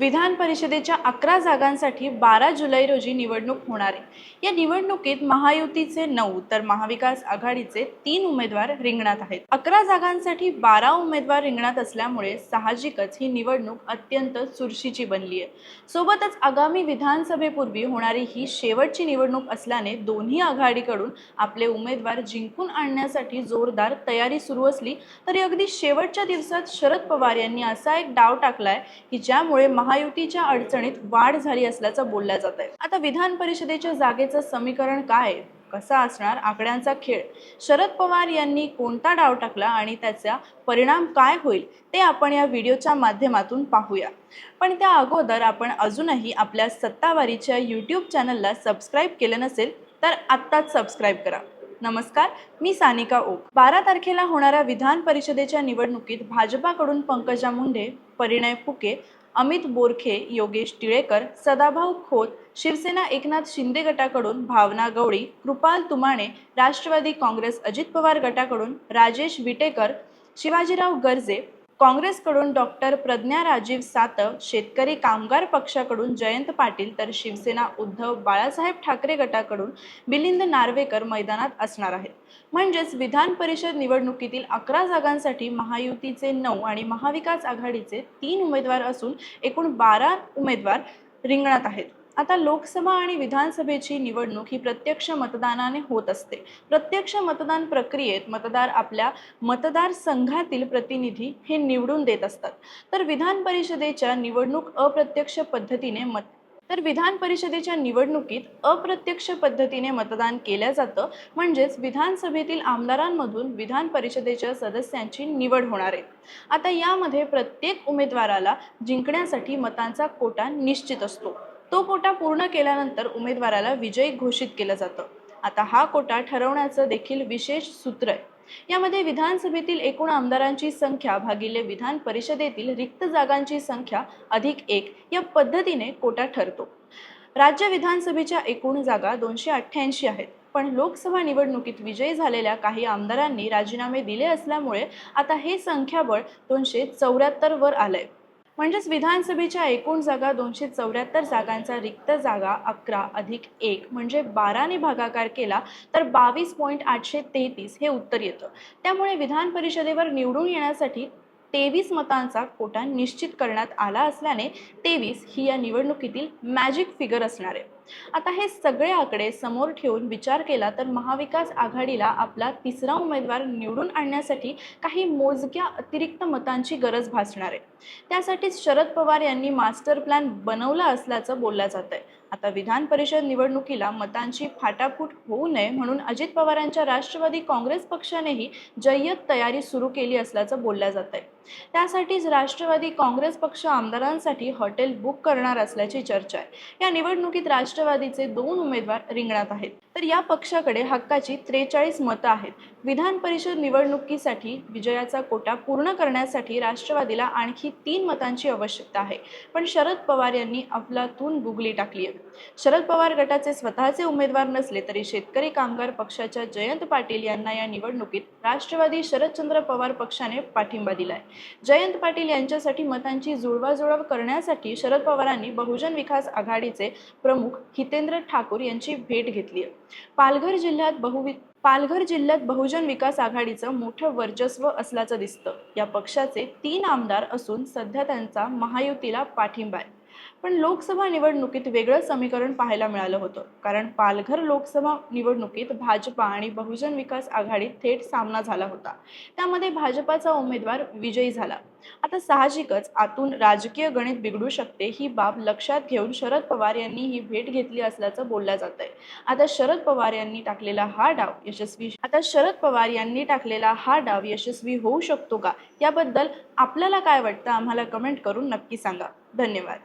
विधान परिषदेच्या अकरा जागांसाठी बारा जुलै रोजी निवडणूक होणार आहे. या निवडणुकीत महायुतीचे नऊ तर महाविकास आघाडीचे तीन उमेदवार रिंगणात आहेत. अकरा जागांसाठी बारा उमेदवार रिंगणात असल्यामुळे साहजिकच ही निवडणूक अत्यंत चुरशीची बनली आहे. सोबतच आगामी विधानसभेपूर्वी होणारी ही शेवटची निवडणूक असल्याने दोन्ही आघाडीकडून आपले उमेदवार जिंकून आणण्यासाठी जोरदार तयारी सुरू असली तरी अगदी शेवटच्या दिवसात शरद पवार यांनी असा एक डाव टाकलाय की ज्यामुळे महायुतीच्या अडचणीत वाढ झाली असल्याचं बोललं जात आहे. आता विधान परिषदेच्या जागेचं समीकरण काय? कसा असणार आकड्यांचा खेळ? शरद पवार यांनी कोणता डाव टाकला आणि त्याचा परिणाम काय होईल ते आपण या व्हिडिओच्या माध्यमातून पाहूया. पण त्या अगोदर आपण अजूनही आपल्या सत्तावारीच्या यूट्यूब चॅनलला सबस्क्राईब केलं नसेल तर आत्ताच सबस्क्राईब करा. नमस्कार मी सानिका ओक. बारा तारखेला होणाऱ्या विधान परिषदेच्या निवडणुकीत भाजपाकडून पंकजा मुंडे परिणय फुके अमित बोरखे योगेश टिळेकर सदाभाऊ खोत शिवसेना एकनाथ शिंदे गटाकडून भावना गवळी कृपाल तुमाणे राष्ट्रवादी काँग्रेस अजित पवार गटाकडून राजेश विटेकर शिवाजीराव गर्जे काँग्रेसकडून डॉक्टर प्रज्ञा राजीव सातव शेतकरी कामगार पक्षाकडून जयंत पाटील तर शिवसेना उद्धव बाळासाहेब ठाकरे गटाकडून मिलिंद नार्वेकर मैदानात असणार आहेत. म्हणजेच विधान परिषद निवडणुकीतील अकरा जागांसाठी महायुतीचे नऊ आणि महाविकास आघाडीचे तीन उमेदवार असून एकूण बारा उमेदवार रिंगणात आहेत. आता लोकसभा आणि विधानसभेची निवडणूक ही प्रत्यक्ष मतदानाने होत असते. प्रत्यक्ष मतदान प्रक्रियेत मतदार आपल्या मतदारसंघातील प्रतिनिधी हे निवडून देत असतात. तर विधान परिषदेच्या निवडणूक अप्रत्यक्ष पद्धतीने मत तर विधान परिषदेच्या निवडणुकीत अप्रत्यक्ष पद्धतीने मतदान केलं जातं. म्हणजेच विधानसभेतील आमदारांमधून विधान परिषदेच्या सदस्यांची निवड होणार आहे. आता यामध्ये प्रत्येक उमेदवाराला जिंकण्यासाठी मतांचा कोटा निश्चित असतो. तो कोटा पूर्ण केल्यानंतर उमेदवाराला विजयी घोषित केलं जातं. आता हा कोटा ठरवण्याचं देखील विशेष सूत्र आहे. यामध्ये विधानसभेतील एकूण आमदारांची संख्या भागिले विधान परिषदेतील रिक्त जागांची संख्या अधिक एक या पद्धतीने कोटा ठरतो. राज्य विधानसभेच्या एकूण जागा दोनशे अठ्ठ्याऐंशी आहेत. पण लोकसभा निवडणुकीत विजयी झालेल्या काही आमदारांनी राजीनामे दिले असल्यामुळे आता हे संख्याबळ दोनशे चौऱ्याहत्तर वर आलंय. म्हणजेच विधानसभेच्या एकूण जागा दोनशे चौऱ्याहत्तर जागांचा रिक्त जागा अकरा अधिक एक म्हणजे बाराने भागाकार केला तर बावीस पॉईंट आठशे तेहतीस हे उत्तर येतं. त्यामुळे विधान परिषदेवर निवडून येण्यासाठी तेवीस मतांचा कोटा निश्चित करण्यात आला असल्याने तेवीस ही या निवडणुकीतील मॅजिक फिगर असणार आहे. आता हे सगळे आकडे समोर ठेवून विचार केला तर महाविकास आघाडीला आपला तिसरा उमेदवार निवडून आणण्यासाठी काही मोजक्या अतिरिक्त मतांची गरज भासणार आहे. त्यासाठीच शरद पवार यांनी मास्टर प्लॅन बनवला असल्याचं बोललं जात आहे. आता विधान परिषद निवडणुकीला मतांची फाटाफूट होऊ नये म्हणून अजित पवारांच्या राष्ट्रवादी काँग्रेस पक्षानेही जय्यत तयारी सुरू केली असल्याचं बोललं जात आहे. त्यासाठीच राष्ट्रवादी काँग्रेस पक्ष आमदारांसाठी हॉटेल बुक करणार असल्याची चर्चा आहे. या निवडणुकीत राष्ट्रवादीचे दोन उमेदवार रिंगणात आहेत. तर या पक्षाकडे हक्काची त्रेचाळीस मतं आहेत. विधान परिषद निवडणुकीसाठी विजयाचा कोटा पूर्ण करण्यासाठी राष्ट्रवादीला आणखी तीन मतांची आवश्यकता आहे. पण शरद पवार यांनी अफलातून बुगली टाकली आहे. शरद पवार गटाचे स्वतःचे उमेदवार नसले तरी शेतकरी कामगार पक्षाच्या जयंत पाटील यांना या निवडणुकीत राष्ट्रवादी शरदचंद्र पवार पक्षाने पाठिंबा दिलाय. जयंत पाटील यांच्यासाठी मतांची जुळवाजुळव करण्यासाठी शरद पवारांनी बहुजन विकास आघाडीचे प्रमुख हितेंद्र ठाकूर यांची भेट घेतली. पालघर जिल्ह्यात बहुवि पालघर जिल्ह्यात बहुजन विकास आघाडीचं मोठं वर्चस्व असल्याचं दिसतं. या पक्षाचे तीन आमदार असून सध्या त्यांचा महायुतीला पाठिंबा आहे. पण लोकसभा निवडणुकीत वेगळं समीकरण पाहायला मिळालं होतं. कारण पालघर लोकसभा निवडणुकीत भाजपा आणि बहुजन विकास आघाडीत थेट सामना झाला होता. त्यामध्ये भाजपाचा उमेदवार विजयी झाला. आता साहजिकच आतून राजकीय गणित बिघडू शकते ही बाब लक्षात घेऊन शरद पवार यांनी ही भेट घेतली असल्याचं बोललं जात आहे आता शरद पवार यांनी टाकलेला हा डाव यशस्वी आता शरद पवार यांनी टाकलेला हा डाव यशस्वी होऊ शकतो का? याबद्दल आपल्याला काय वाटतं? आम्हाला कमेंट करून नक्की सांगा. धन्यवाद.